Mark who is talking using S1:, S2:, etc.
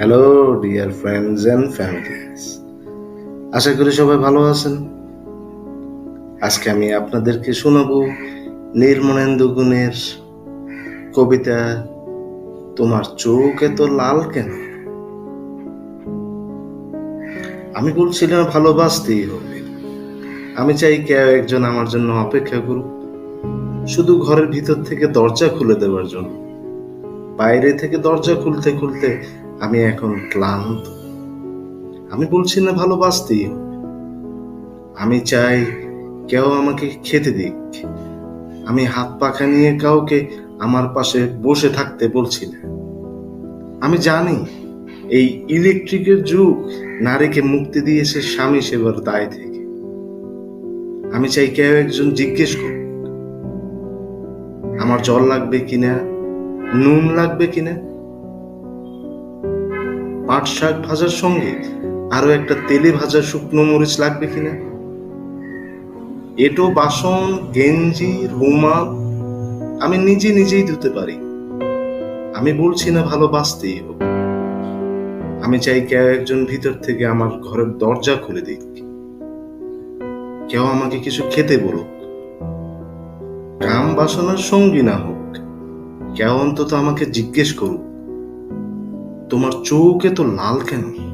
S1: Hello dear friends and families আশা করি সবাই ভালো আছেন। আজকে আমি আপনাদেরকে শোনাবো নির্মলেন্দু গুণের কবিতা, তোমার চোখ এত লাল কেন? আমি বলছিলাম, ভালোবাসতেই হবে। আমি চাই কেউ একজন আমার জন্য অপেক্ষা করুক। শুধু ঘরের ভিতর থেকে দরজা খুলে দেওয়ার জন্য। বাইরে থেকে দরজা খুলতে খুলতে আমি এখন ক্লান্ত। আমি বলছি না ভালোবাসতেই আমি চাই কেউ আমাকে খেতে দিক। আমি হাত পাখা নিয়ে কাউকে আমার পাশে বসে থাকতে বলছি না। আমি জানি এই ইলেকট্রিকের যুগ নারীকে মুক্তি দিয়েছে স্বামী সেবার দায় থেকে। আমি চাই কেউ একজন জিজ্ঞেস করুক, আমার জল লাগবে কিনা, নুন লাগবে কিনা পাট শাক ভাজার সঙ্গে আরও একটা তেলে ভাজা শুকনো মরিচ লাগবে কিনা? এটো, বাসন, গেঞ্জি, রুমাল আমি নিজে নিজেই ধুতে পারি। আমি বলছি না ভালোবাসতেই হবে। আমি চাই কেউ একজন ভিতর থেকে আমার ঘরের দরজা খুলে দিক। কেউ আমাকে কিছু খেতে বলুক। কাম বাসনার সঙ্গী না হোক, কেউ অন্তত আমাকে জিজ্ঞেস করুক। তোমার চোখ এত লাল কেন?